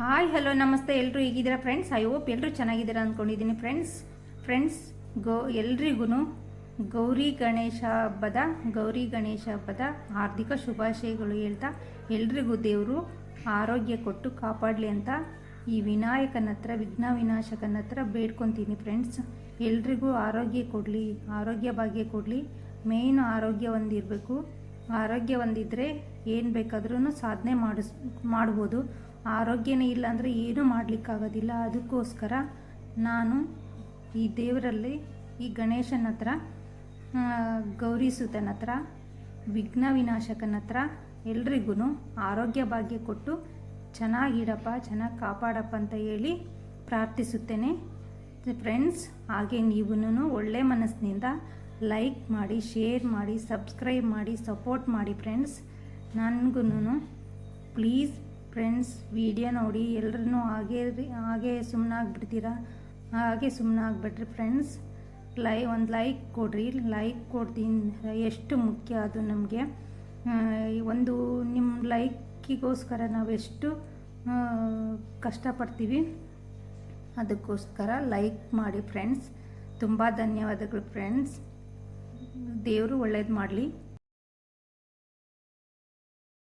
Hi hello ನಮಸ್ತೆ ಎಲ್ಲರೂ ಈಗಿದ್ದೀರಾ friends I hope ಎಲ್ಲರೂ ಚೆನ್ನಾಗಿದ್ದೀರಾ ಅಂದ್ಕೊಂಡಿದ್ದೀನಿ ಫ್ರೆಂಡ್ಸ್ ಫ್ರೆಂಡ್ಸ್ ಗೋ ಎಲ್ರಿಗೂ ಗೌರಿ ಗಣೇಶ ಹಬ್ಬದ, ಗೌರಿ ಗಣೇಶ ಹಬ್ಬದ ಹಾರ್ದಿಕ ಶುಭಾಶಯಗಳು ಹೇಳ್ತಾ ಎಲ್ರಿಗೂ ದೇವರು ಆರೋಗ್ಯ ಕೊಟ್ಟು ಕಾಪಾಡಲಿ ಅಂತ ಈ ವಿನಾಯಕನ ಹತ್ರ, ವಿಘ್ನ ವಿನಾಶಕನ ಹತ್ರ ಬೇಡ್ಕೊತೀನಿ ಫ್ರೆಂಡ್ಸ್ ಎಲ್ರಿಗೂ ಆರೋಗ್ಯ ಕೊಡಲಿ, ಆರೋಗ್ಯ ಭಾಗ್ಯ ಕೊಡಲಿ. ಮೇಯ್ನ್ ಆರೋಗ್ಯ ಒಂದಿರಬೇಕು. ಆರೋಗ್ಯ ಒಂದಿದ್ದರೆ ಏನು ಬೇಕಾದ್ರೂ ಸಾಧನೆ ಮಾಡಿಸ್, ಮಾಡ್ಬೋದು. ಆರೋಗ್ಯನೇ ಇಲ್ಲ ಅಂದರೆ ಏನೂ ಮಾಡಲಿಕ್ಕಾಗೋದಿಲ್ಲ. ಅದಕ್ಕೋಸ್ಕರ ನಾನು ಈ ದೇವರಲ್ಲಿ ಈ ಗಣೇಶನ ಹತ್ರ ಗೌರಿ ಸುತನ ಹತ್ರ, ವಿಘ್ನ ವಿನಾಶಕನ ಹತ್ರ ಎಲ್ರಿಗೂ ಆರೋಗ್ಯ ಭಾಗ್ಯ ಕೊಟ್ಟು ಚೆನ್ನಾಗಿಡಪ್ಪ ಚೆನ್ನಾಗಿ ಕಾಪಾಡಪ್ಪ ಅಂತ ಹೇಳಿ ಪ್ರಾರ್ಥಿಸುತ್ತೇನೆ. ಫ್ರೆಂಡ್ಸ್ ಹಾಗೆ ನೀವು ಒಳ್ಳೆ ಮನಸ್ಸಿನಿಂದ ಲೈಕ್ ಮಾಡಿ, ಶೇರ್ ಮಾಡಿ, ಸಬ್ಸ್ಕ್ರೈಬ್ ಮಾಡಿ, ಸಪೋರ್ಟ್ ಮಾಡಿ ಫ್ರೆಂಡ್ಸ್ ನನಗೂ ಪ್ಲೀಸ್ ಫ್ರೆಂಡ್ಸ್ ವಿಡಿಯೋ ನೋಡಿ ಎಲ್ಲರೂ ಹಾಗೆ ಹಾಗೆ ಸುಮ್ಮನೆ ಆಗ್ಬಿಡ್ತೀರಾ ಹಾಗೆ ಸುಮ್ಮನೆ ಆಗಿಬಿಟ್ರಿ ಫ್ರೆಂಡ್ಸ್ ಲೈ ಒಂದು ಲೈಕ್ ಕೊಡ್ರಿ ಲೈಕ್ ಕೊಡ್ತೀನಿ. ಎಷ್ಟು ಮುಖ್ಯ ಅದು ನಮಗೆ. ಒಂದು ನಿಮ್ಮ ಲೈಕಿಗೋಸ್ಕರ ನಾವೆಷ್ಟು ಕಷ್ಟಪಡ್ತೀವಿ, ಅದಕ್ಕೋಸ್ಕರ ಲೈಕ್ ಮಾಡಿ ಫ್ರೆಂಡ್ಸ್ ತುಂಬ ಧನ್ಯವಾದಗಳು ಫ್ರೆಂಡ್ಸ್ ದೇವರು ಒಳ್ಳೇದು ಮಾಡಲಿ.